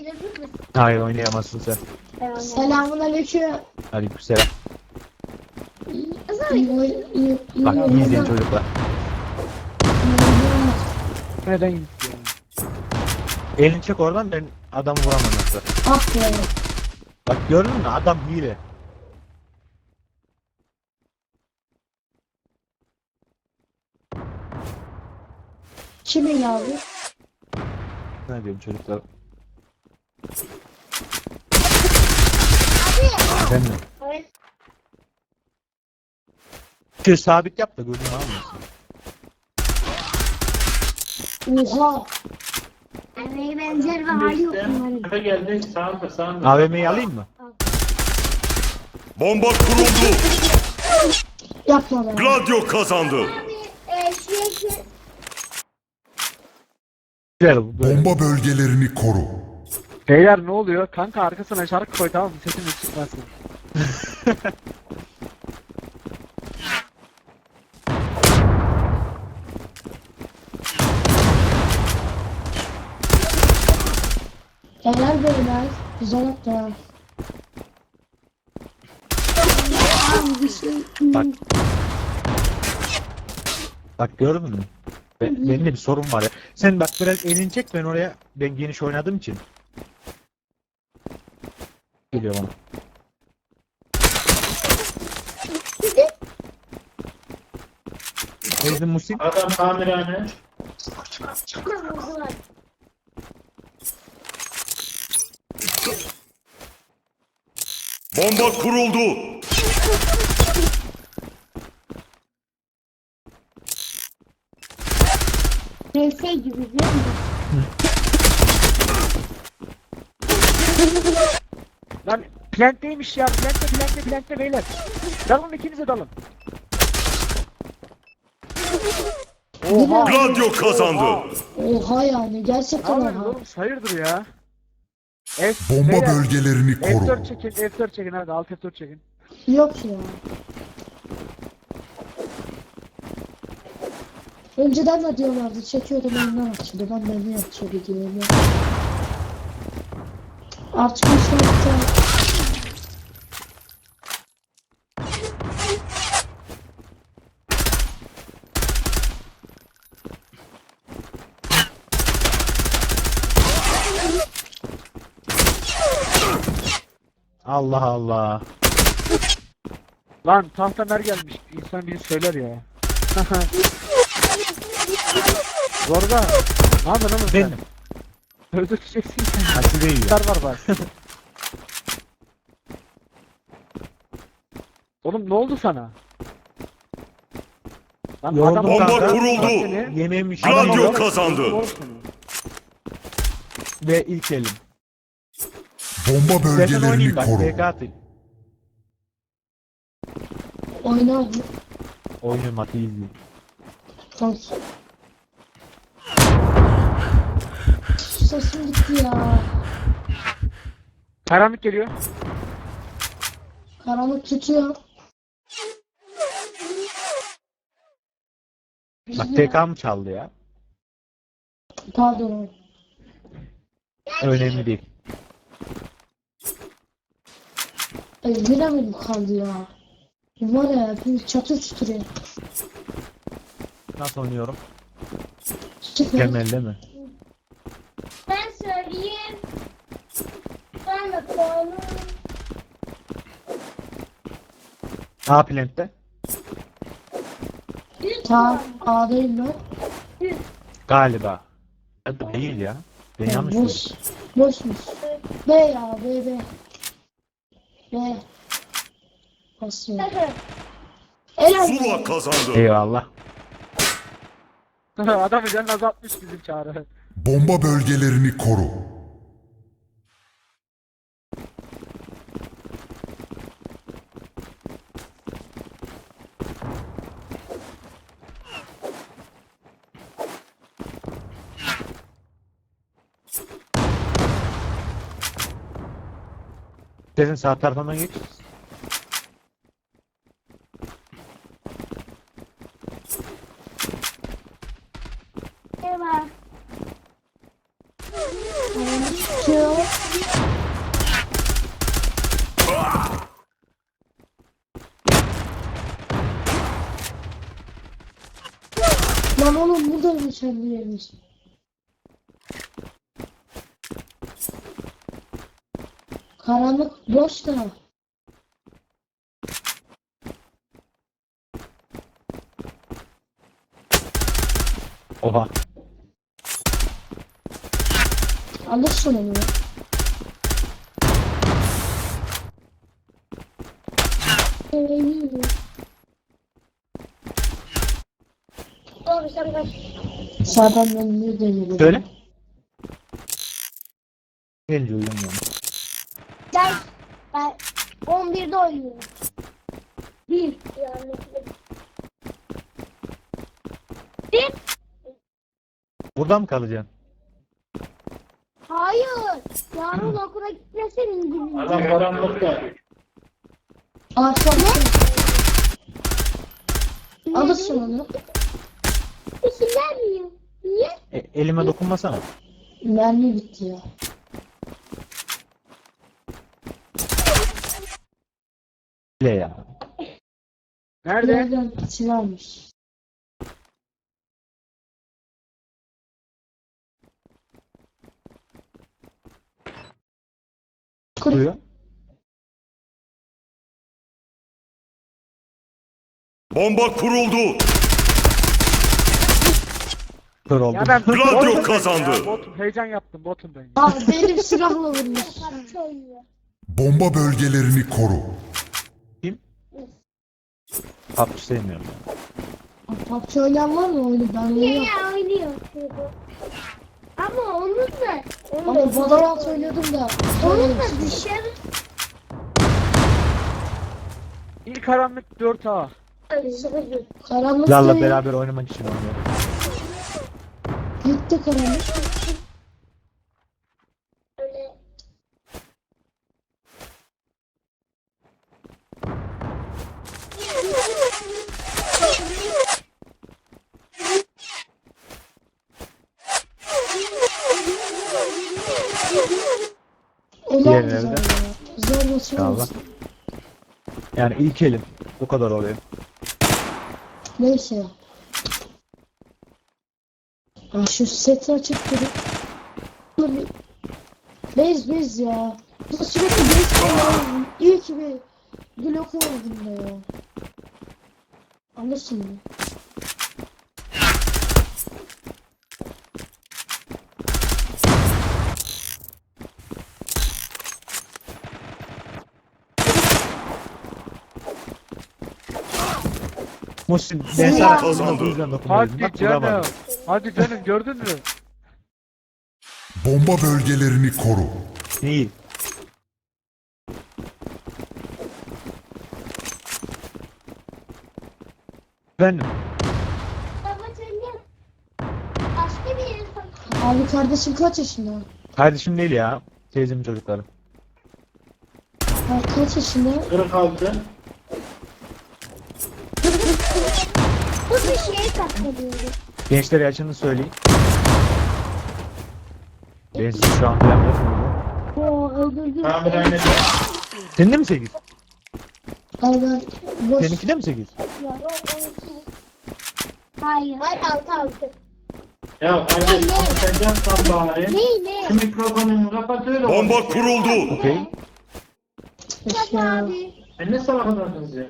oynayabilir misin? Hayır oynayamazsın sen. Selamun aleyküm. Aleykümselam. Bak iyi izleyin çocuklar. Neden gitti? Elini çek oradan ben adamı vuramam nasıl. Ah be. Bak gördün mü adam hile. Kimin abi? Ne diyorum çocuklar. Ben mi? Şu sabit yap da gözünü almasın. Oha. Emeğe benzer ve hali yok bunların. Eve geldi sağında sağında. AVM'yi alayım mı? Bomba kuruldu. Yapma be. Gladio kazandı. Abi e, şey şey. Güzel bu böyle. Bomba bölgelerini koru. Beyler ne oluyor? Kanka arkasına şarkı koy tamam mı? Sesimiz çıkmasın. Helal beyler. Güzel şey. Bak. Bak gördün mü? Ben, benim de bir sorun var ya. Sen bak biraz elini çek ben oraya ben geniş oynadığım için. Geliyor bana. Neydi Musim? Adam tamirhane. Bomba kuruldu. Şey gibi biliyor musun? Lan plantteymiş ya. Plantte plantte plantte beyler. Dalın ikinize dalın. Oha. Gladio kazandı. Oha yani. Gerçekten Abi oha. oğlum hayırdır ya? F, Bomba beyler, bölgelerini F4 koru. çekin, F4 çekin hadi alt F4 çekin. Yok ya. Önceden de diyorlardı çekiyordum ondan açıldı. Ben de ne yapıyor videoyu. Artık işte Allah Allah. Lan tahtamer gelmiş. İnsan biri söyler ya. Zorba. Ne yapıyorsun oğlum sen? Benim. Öldüreceksin sen. Hadi değil ya. Kar var bak. Oğlum ne oldu sana? Lan Yoruldum adam kanka. Bomba kuruldu. Seni- Yemeğim işim Gladio Adam- kazandı. Ve ilk elim. Bomba İstersen bölgelerini oynayayım bak. koru. TK atayım. oynar. Oynuyorum hadi izleyeyim. Kanki. Sesim gitti ya. Karanlık geliyor. Karanlık tutuyor. Bak TK mı çaldı ya? Pardon. Önemli değil. Benim kaldı ya. Var ya bir çatır. Nasıl oynuyorum? Çık lan. Mi? Ben söyleyeyim. Ben de konu. A plantte. Tamam A'dayım ben. Galiba. Ya Değil ya. Ben Ya, yanlış boş. Boşmuş. B ya B B. B. Basıyor. Helal. Zula kazandı. Eyvallah. Adamı canını azaltmış bizim çağrı. Bomba bölgelerini koru. Senin sağ tarafından geç. Var? Tutuyor. Lan oğlum burada mı sen bir yerimiz? Karanlık boş da. Oha. Alırsın onu. Sağdan önünü dönüyor. Söyle. Gelince uyuyamıyorum. Ben, ben 11'de oynuyorum. Bir. Yani. Bir. Burada mı kalacaksın? Hayır. Yarın okula gitmesen İngilizce. Adam karanlıkta. Arka Alırsın onu. İşinden miyim? Niye? E, elime dokunmasana. Mermi bitti ya. Bile ya. Nerede? Nereden silahmış. Kuruyor. Bomba kuruldu. Kör oldum. Ya ben Gladio kazandı. Ya, botum heyecan yaptım botum ben. Aa benim silahla vurmuş. Bomba bölgelerini koru. PUBG sevmiyorum. ya. PUBG oynayan var mı oyunu? Ben oynuyorum. Ya oynuyor. Ama onun da. Onun Ama Valorant oynuyordum da. Onun da dışarı. İlk karanlık 4A. Sıkıcı. Karanlık Larla değil. beraber oynamak için oynuyorum. Gitti karanlık. Öyle. Eli Diğer aldı nerede? zaten ya. Zor basıyor Allah. musun? Yani ilk elim. Bu kadar oluyor. Neyse ya. Şu seti açıp durup. Dur bir. Bez bez ya. Bu sürekli bez kullanıyorum. İyi ki bir blok oldum da ya. Alırsın ya. Muhsin ben sana yüzden dokunmadım. Hadi Bak canım. Hadi canım gördün mü? Bomba bölgelerini koru. İyi. Efendim? Başka bir yere. Abi kardeşim kaç yaşında? Kardeşim değil ya. Teyzemin çocukları. Ha, kaç yaşında? 46. Bu bir şeye katlanıyordu. Gençler yaşını söyleyin. Ben size şu an falan mu? Oo öldürdüm. Tamirhanede. Senin de mi 8? Abi ben boş. Seninki de mi 8? Hayır. Hayır altı altı. Ya kardeş konuşacaksan bari. Ne ne? Şu mikrofonunu kapat öyle Bomba kuruldu. Okey. Ya. Abi. Sen ne salak adamsınız ya?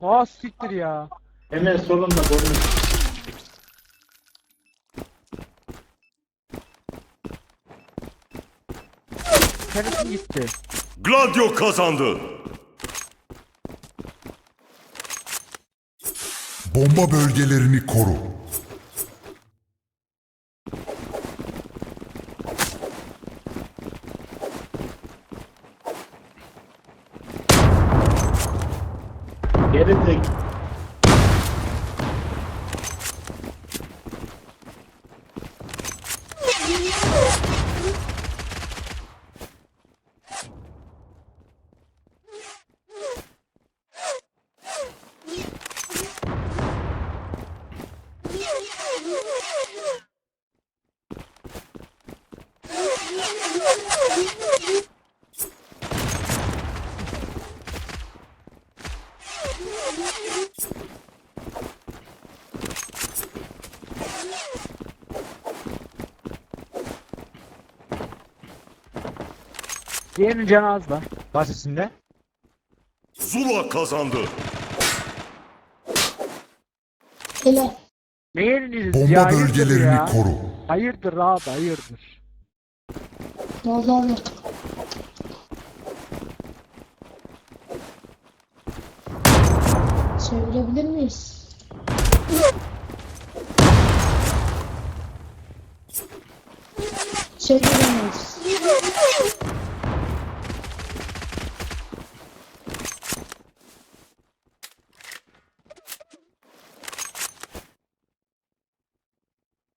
Aa siktir ya. Hemen solunda konuş. Kendisi gitti. Gladio kazandı. Bomba bölgelerini koru. Нет! Diğerinin canı az lan. Basitinde. Zula kazandı. Helal. Ne yeriniz Bomba ya? Bölgelerini ya? koru. Hayırdır abi hayırdır. Ne oldu abi? Çevirebilir miyiz? Çeviremeyiz.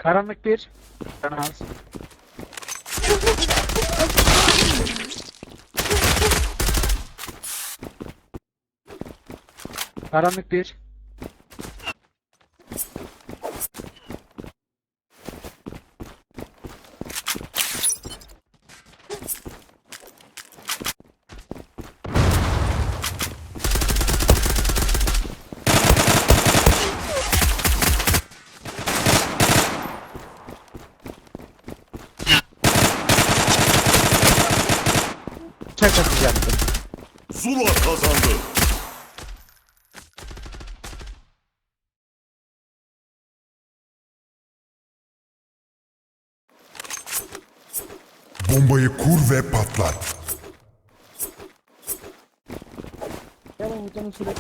Karanlık bir. Canı az. Karanlık bir. Çak atacaktım. Zula kazandı. Bombayı kur ve patlat. Gel Umut'un süre.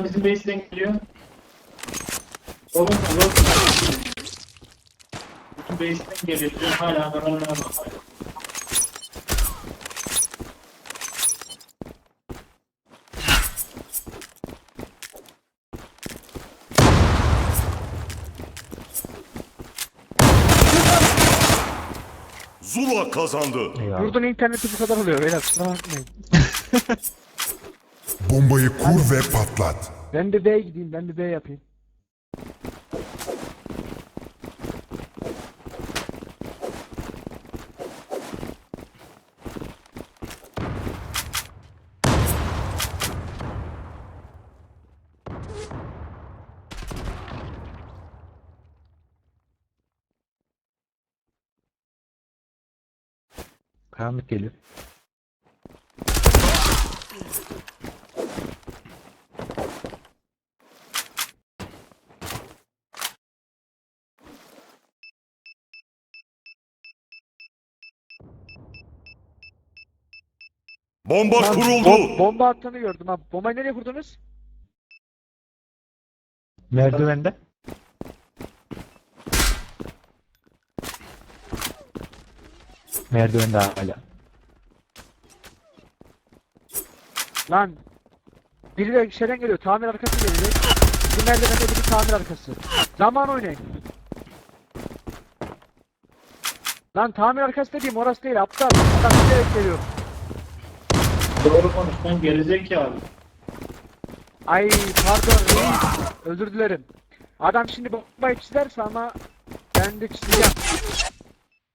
Adam bizim base'den geliyor. Oğlum oğlum. Bütün base'den geliyor. Bizim hala karanlığa bakıyor. Zula kazandı. Eyvallah. Yurdun interneti bu kadar oluyor beyler kusura bakmayın. Bombayı kur ve patlat. Ben bir B'ye gideyim ben bir B yapayım. Karanlık geliyor. Bomba Lan, kuruldu. bom- bomba attığını gördüm ha. Bombayı nereye kurdunuz? Merdivende. Merdivende hala. Lan biri de şeyden geliyor tamir arkası geliyor. Bu merdivende biri tamir arkası. Zaman oynayın. Lan tamir arkası dediğim orası değil aptal. Adam bilerek geliyor. Doğru konuş lan gerizekalı. Ay pardon reis. Özür dilerim. Adam şimdi bombayı çizerse ama ben de çizeceğim.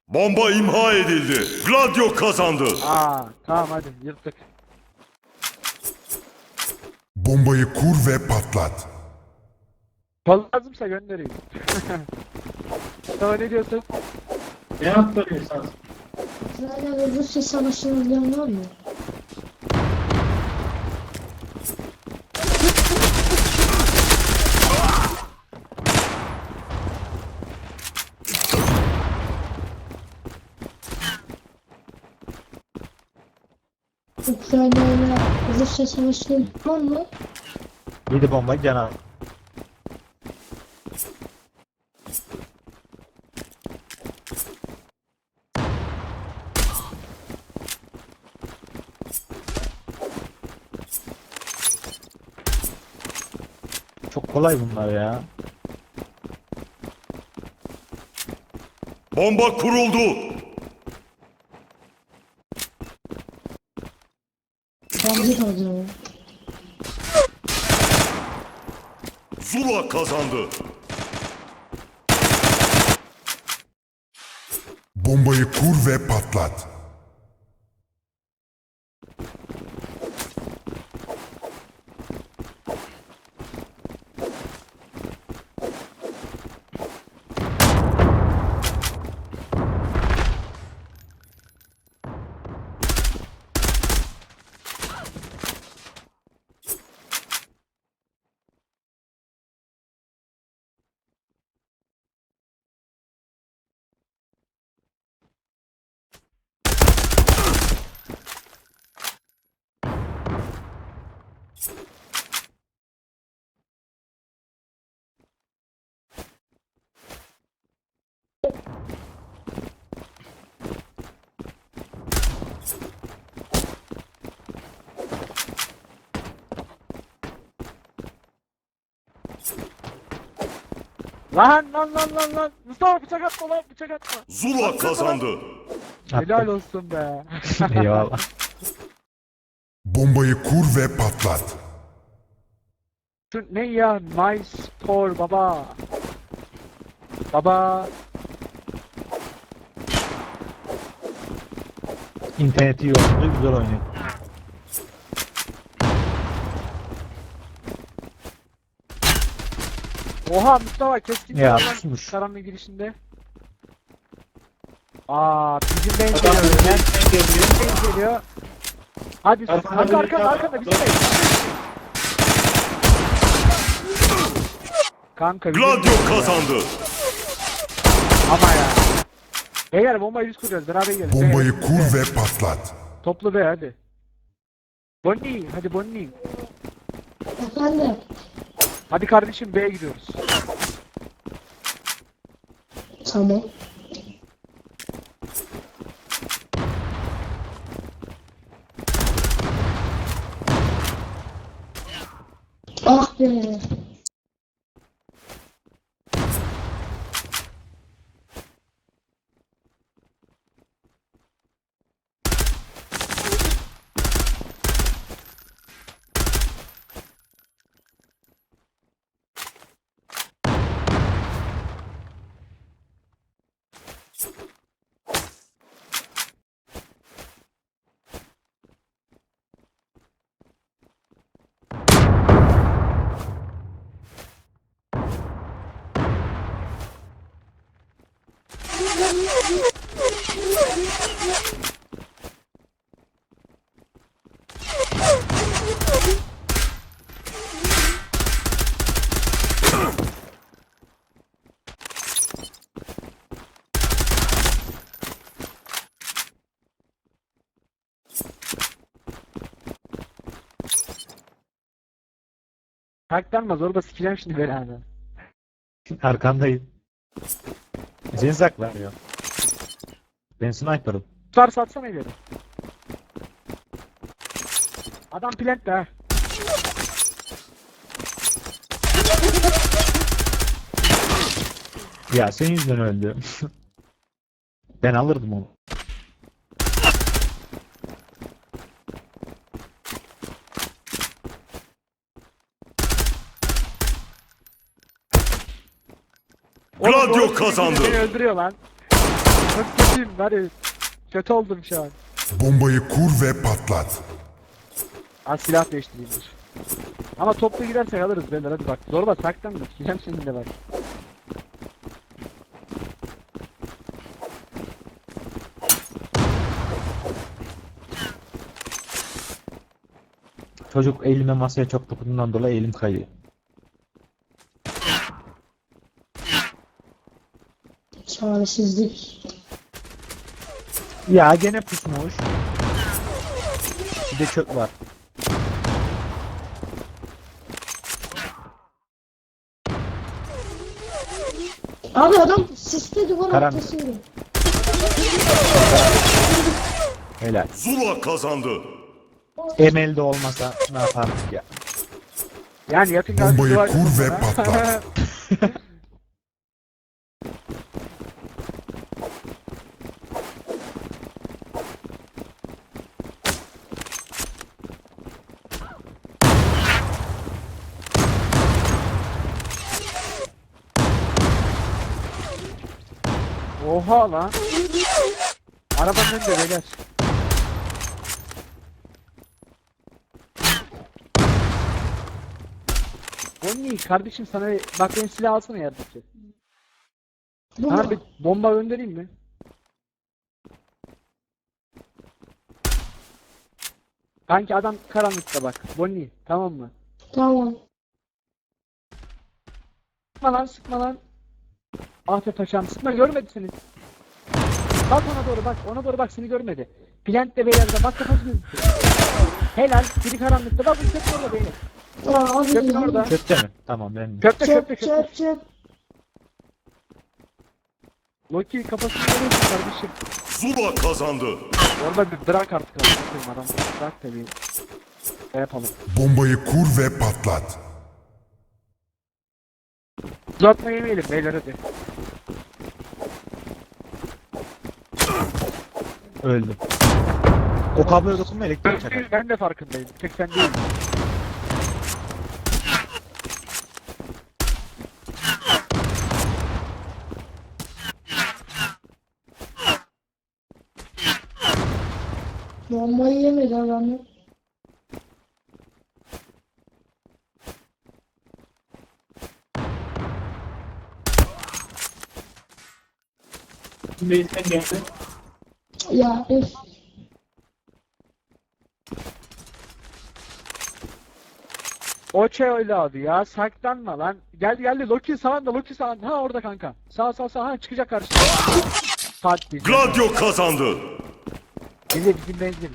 Bomba imha edildi. Gladio kazandı. Aa tamam hadi yırttık. Bombayı kur ve patlat. Kol lazımsa göndereyim. Tamam ne diyorsun? Ne yaptın insan? Zaten Rusya savaşını bilen var mı? Rusya savaşını tamam mı? Yedi bombayı cana. Çok kolay bunlar ya. Bomba kuruldu. De hocam. Zula kazandı. Bombayı kur ve patlat. Lan lan lan lan lan. Mustafa bıçak atma lan bıçak atma. Zula kazandı. Helal olsun be. Eyvallah. Bombayı kur ve patlat. Şu ne ya? Nice score baba. Baba. İnterneti iyi olunca güzel oynuyor. Oha Mustafa keskin Ya, çalan pusmuş. karanlık girişinde. Aa bizim ben geliyor. bizim Ben geliyor. ben geliyor. Hadi arka daha- arkanda bizim base. Kanka Gladio kazandı. Ama ya. Beyler bombayı biz kuruyoruz beraber gelin. Bombayı Beyler, kur ve patlat. Toplu be hadi. Bonnie hadi Bonnie. Efendim. Hadi kardeşim B'ye gidiyoruz. Tamam. Ah be. Kalklanma zorba sikeceğim şimdi belanı. Arkandayım. Seni saklanıyor. Ben sniper'ım. Tutar satsana ileri. Adam plant ha. Ya senin yüzünden öldü. ben alırdım onu. Oğlum, Gladio doğru kazandı. Beni öldürüyor lan. Çok kötüyüm hadi. Kötü oldum şu an. Bombayı kur ve patlat. Az silah değiştireyim dur. Ama toplu gidersek alırız beyler hadi bak. Zorba saklanma. Sikeceğim şimdi de bak. Çocuk elime masaya çok dokunduğundan dolayı elim kayıyor. Çaresizlik. Ya gene pusmuş. Bir de çöp var. Abi adam sisli duvar Karanlık. ortasıydı. Helal. Zula kazandı. Emel de olmasa ne yapardık ya. Yani yakın Bombayı duvar- kur ve patlat. Oha lan. Arabanın önünde beyler. Bonnie kardeşim sana bak benim silah alsana yardımcı. Sana bir bomba göndereyim mi? Kanki adam karanlıkta bak. Bonnie tamam mı? Tamam. Sıkma lan sıkma lan. Ah be paşam sıkma görmedi seni. Bak ona doğru bak ona doğru bak seni görmedi. Plant de beyler de bak kafası gözüküyor. Helal biri karanlıkta bak bu köprü orada beyler. Aa, abi Köprü ya. orada. Çöpte mi? Tamam ben. Köprü köprü Çöp köprü. çöp çöp. Loki kafasını görüyorsun kardeşim. Zula kazandı. Orada bir bırak artık. Bakayım adam. Bırak da bir şey yapalım. Bombayı kur ve patlat. Uzatma yemeyelim beyler hadi. Öldüm. O kabloya dokunma elektrik çakar. Ben de farkındayım. Tek sen değil. Bombayı yemedi adamı. Bizim base'den geldi. Ya üf. O şey öyle abi ya. Saklanma lan. Geldi geldi. Loki sağında. Loki sağında. Ha orada kanka. Sağ sağ sağ. Ha çıkacak karşıya. Saat değil. Gladio kazandı. Bize bizim benzin.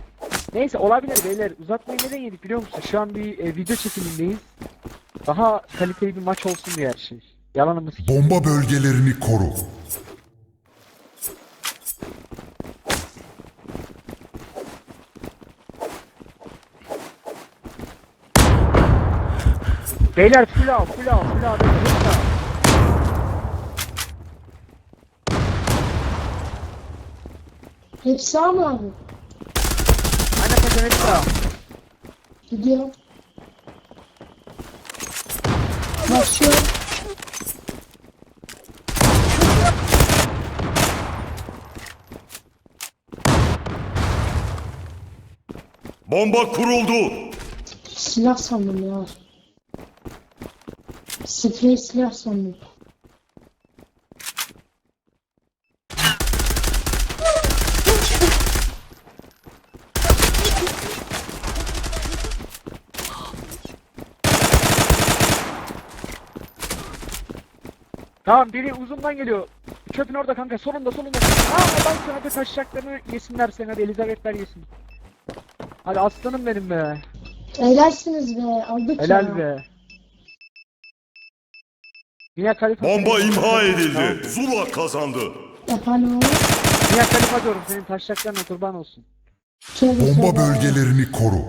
Neyse olabilir beyler. Uzatmayı neden yedik biliyor musun? Şu an bir e, video çekimindeyiz. Daha kaliteli bir maç olsun diye her şey. Yalanımız. Bomba bölgelerini koru. Beyler full out, full out, full out. Hepsi sağ mı abi? Aynen kaçan hepsi out. Gidiyor. Başlıyor. Bomba kuruldu. Silah sandım ya. Sprey silah sandım. Tamam biri uzundan geliyor. Çöpün orada kanka solunda solunda. Aa adam sana bir taşacaklarını yesinler seni hadi Elizabethler yesin. Hadi aslanım benim be. Helalsiniz be. Aldık Helal ya. be. Mia Khalifa. Bomba imha edildi. Zula kazandı. Efendim abi. Mia Khalifa diyorum senin taşacaklarına kurban olsun. Tövbe Bomba tövbe. bölgelerini koru.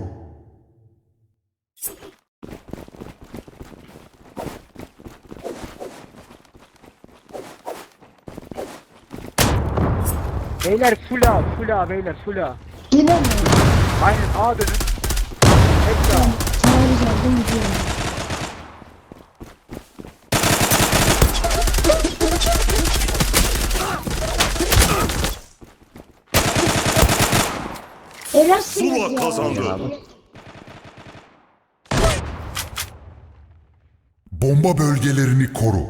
Beyler full A, full A beyler full A. Yine mi? Aynen A dönün. A. Taarruz aldım gidiyorum. Helalsiniz Zula ya. kazandı. Bomba bölgelerini koru.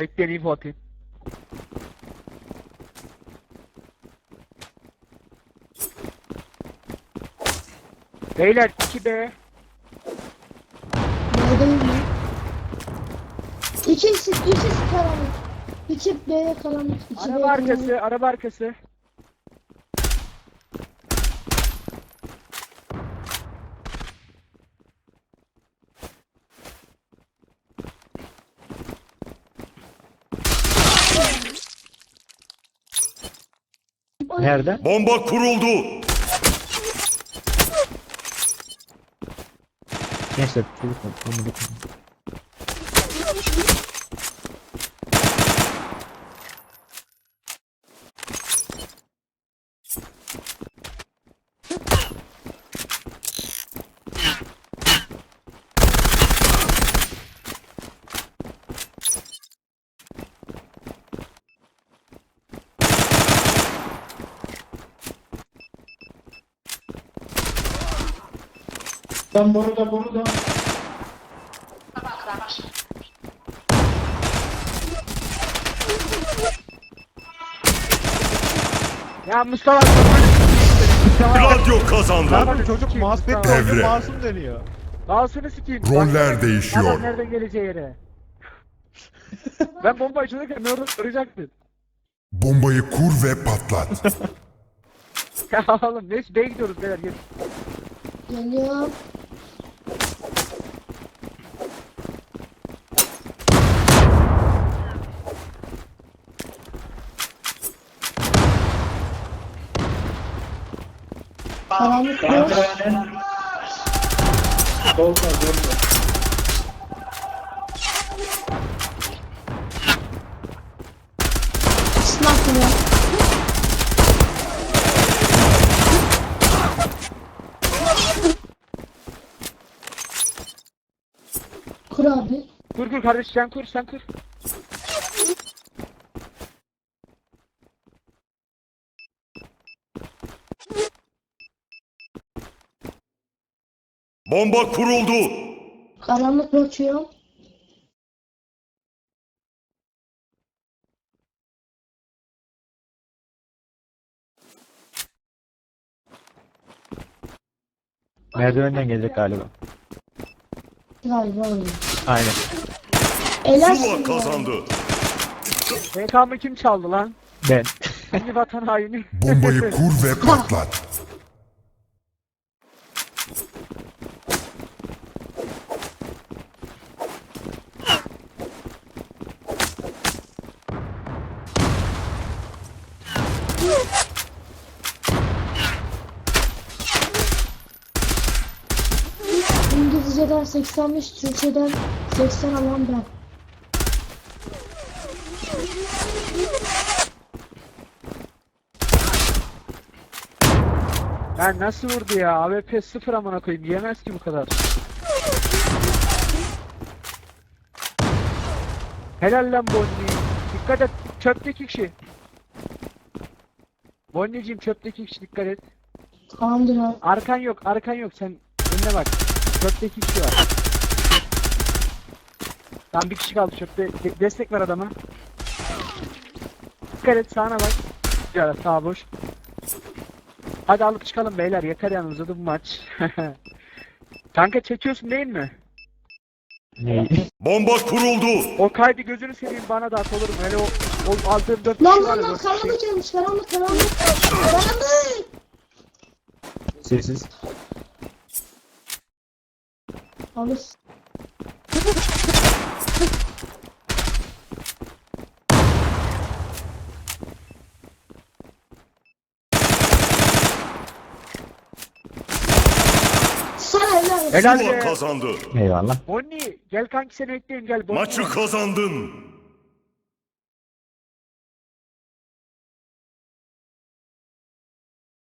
Bekleyin info atayım. Beyler 2B. Neredeyim ben? İkisi, ikisi karanlık. İki B'ye karanlık. İki Araba B'ye karanlık. arkası, araba arkası. Nerede? Bomba kuruldu. Gençler çocuk var. Onu bakın. Sen burada burada. Ya Mustafa Gladio kazandı. Lan çocuk mousepad Tamam. oynuyor, Devre. mouse'um dönüyor. Bağısını sikeyim. Roller değişiyor. Adam nereden geleceği yere. ben bomba açılırken ne orada soracaktın. Bombayı kur ve patlat. Ya oğlum neyse B'ye gidiyoruz beyler gel. Geliyor. Karanlık boş. Solda solda. Sniper var. Kur abi. Kur kur kardeş sen kur sen kur. Bomba kuruldu. Karanlık açıyor. Merdivenden gelecek galiba. Galiba öyle. Aynen. Elersin Zula kazandı. BKM'ı kim çaldı lan? Ben. Hangi vatan haini? Bombayı kur ve patlat. 85, Türkçeden 80 alan ben. Ben nasıl vurdu ya? AWP sıfır amına koyayım. Yemez ki bu kadar. Helal lan Bonnie. Dikkat et. Çöpteki kişi. Bonnie'ciğim çöpteki kişi dikkat et. Tamamdır abi. Arkan yok, arkan yok. Sen önüne bak. Çöpteki kişi var. Tam bir kişi kaldı çöpte. De- destek ver adama. Dikkat et sağına bak. Ya sağ boş. Hadi alıp çıkalım beyler. Yeter yani uzadı bu maç. Kanka çekiyorsun değil mi? Ne? Bomba kuruldu. O kaydı gözünü seveyim bana da at olur mu? Hele o, o aldığım dört Lan kişi var lan ya, lan dört kişi. karanlık gelmiş karanlık karanlık. Karanlık. Sessiz. Helal. Helal Zula be. kazandı. Eyvallah. Bonnie gel kanki seni ekleyin gel. Bonnie. Maçı kazandın.